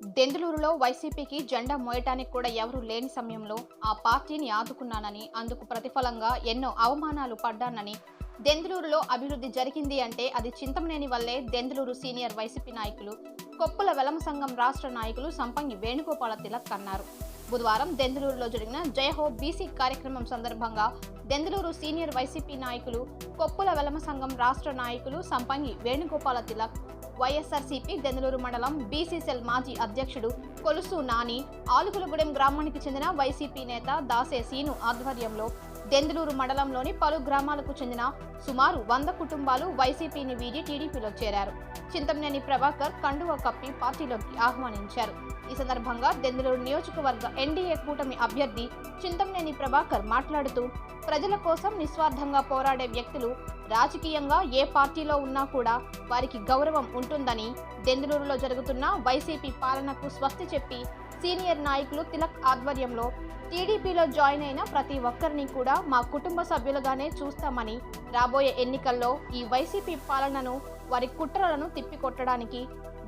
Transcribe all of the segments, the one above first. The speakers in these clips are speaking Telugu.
దెందులూరులో వైసీపీకి జెండా మోయటానికి కూడా ఎవరూ లేని సమయంలో ఆ పార్టీని ఆదుకున్నానని అందుకు ప్రతిఫలంగా ఎన్నో అవమానాలు పడ్డానని దెందులూరులో అభివృద్ధి జరిగింది అంటే అది చింతమనేని వల్లే దెందులూరు సీనియర్ వైసీపీ నాయకులు కొప్పుల వెలమ సంఘం రాష్ట్ర నాయకులు సంపంగి వేణుగోపాల తిలక్ అన్నారు. బుధవారం దెందులూరులో జరిగిన జయహో బీసీ కార్యక్రమం సందర్భంగా దెందులూరు సీనియర్ వైసీపీ నాయకులు కొప్పుల వెలమ సంఘం రాష్ట్ర నాయకులు సంపంగి వేణుగోపాల తిలక్ వైఎస్ఆర్సీపీ దెందలూరు మండలం బీసీసీఎల్ మాజీ అధ్యక్షుడు కొలుసు నాని ఆలుగులగూడెం గ్రామానికి చెందిన వైసీపీ నేత దాసే సీను ఆధ్వర్యంలో దెందులూరు మండలంలోని పలు గ్రామాలకు చెందిన సుమారు వంద కుటుంబాలు వైసీపీని వీడి టీడీపీలో చేరారు. చింతమనేని ప్రభాకర్ కండువ కప్పి పార్టీలోకి ఆహ్వానించారు. ఈ సందర్భంగా దెందులూరు నియోజకవర్గ ఎన్డీఏ కూటమి అభ్యర్థి చింతమనేని ప్రభాకర్ మాట్లాడుతూ ప్రజల కోసం నిస్వార్థంగా పోరాడే వ్యక్తులు రాజకీయంగా ఏ పార్టీలో ఉన్నా కూడా వారికి గౌరవం ఉంటుందని దెందులూరులో జరుగుతున్న వైసీపీ పాలనకు స్వస్తి చెప్పి సీనియర్ నాయకులు తిలక్ ఆధ్వర్యంలో టీడీపీలో జాయిన్ అయిన ప్రతి ఒక్కరిని కూడా మా కుటుంబ సభ్యులుగానే చూస్తామని రాబోయే ఎన్నికల్లో ఈ వైసీపీ పాలనను వారి కుట్రలను తిప్పికొట్టడానికి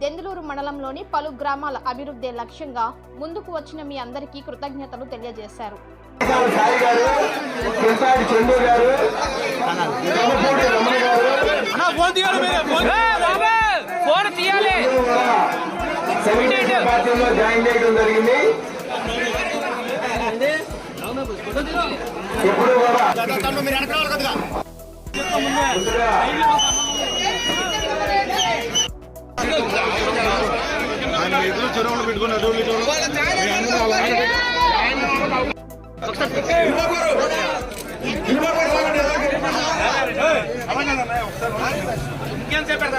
దెందులూరు మండలంలోని పలు గ్రామాల అభివృద్ధి లక్ష్యంగా ముందుకు వచ్చిన మీ అందరికీ కృతజ్ఞతలు తెలియజేశారు. చందు గారు తెలుగుదేశం జాయిన్ చేయడం జరిగింది ఇప్పుడు కూడా ఎదురు చెరువులు పెట్టుకున్నారు ఇంకేం చెప్పారు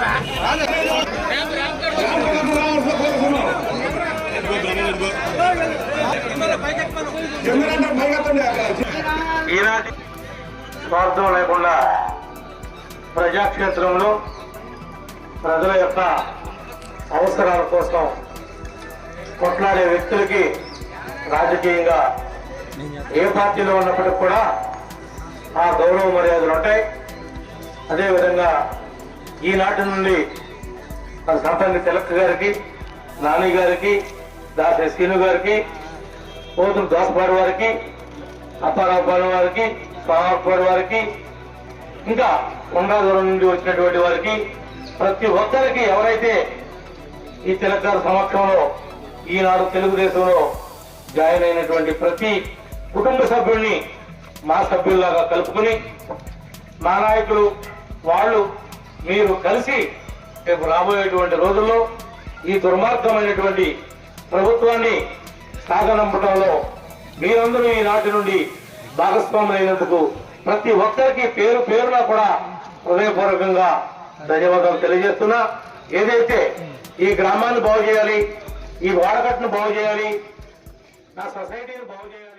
ఈనాటి స్వార్థం లేకుండా ప్రజాక్షేత్రంలో ప్రజల యొక్క అవసరాల కోసం కొట్లాడే వ్యక్తులకి రాజకీయంగా ఏ పార్టీలో ఉన్నప్పటికీ కూడా ఆ గౌరవ మర్యాదలు ఉంటాయి. అదేవిధంగా ఈనాటి నుండి మన సంపంగి తిలక్ గారికి నాని గారికి దాసరి శ్రీను గారికి పోతులు దాసపాడు వారికి అప్పారావుపాడు వారికి స్వామిపాడు వారికి ఇంకా కొండాదూరం నుండి వచ్చినటువంటి వారికి ప్రతి ఒక్కరికి ఎవరైతే ఈ తెలంగాణ సమక్షంలో ఈనాడు తెలుగుదేశంలో జాయిన్ అయినటువంటి ప్రతి కుటుంబ సభ్యుల్ని మా సభ్యుల్లాగా కలుపుకుని మా నాయకులు వాళ్ళు మీరు కలిసి రేపు రాబోయేటువంటి రోజుల్లో ఈ దుర్మార్గమైనటువంటి ప్రభుత్వాన్ని సాగనంపడంలో మీరందరూ ఈనాటి నుండి భాగస్వాములైనందుకు ప్రతి ఒక్కరికి పేరు పేరున కూడా హృదయపూర్వకంగా ధన్యవాదాలు తెలియజేస్తున్నా. ఏదైతే ఈ గ్రామాన్ని బాగు చేయాలి ఈ వాడకట్టును బాగు చేయాలి నా సొసైటీని బాగు చేయాలి